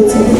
이제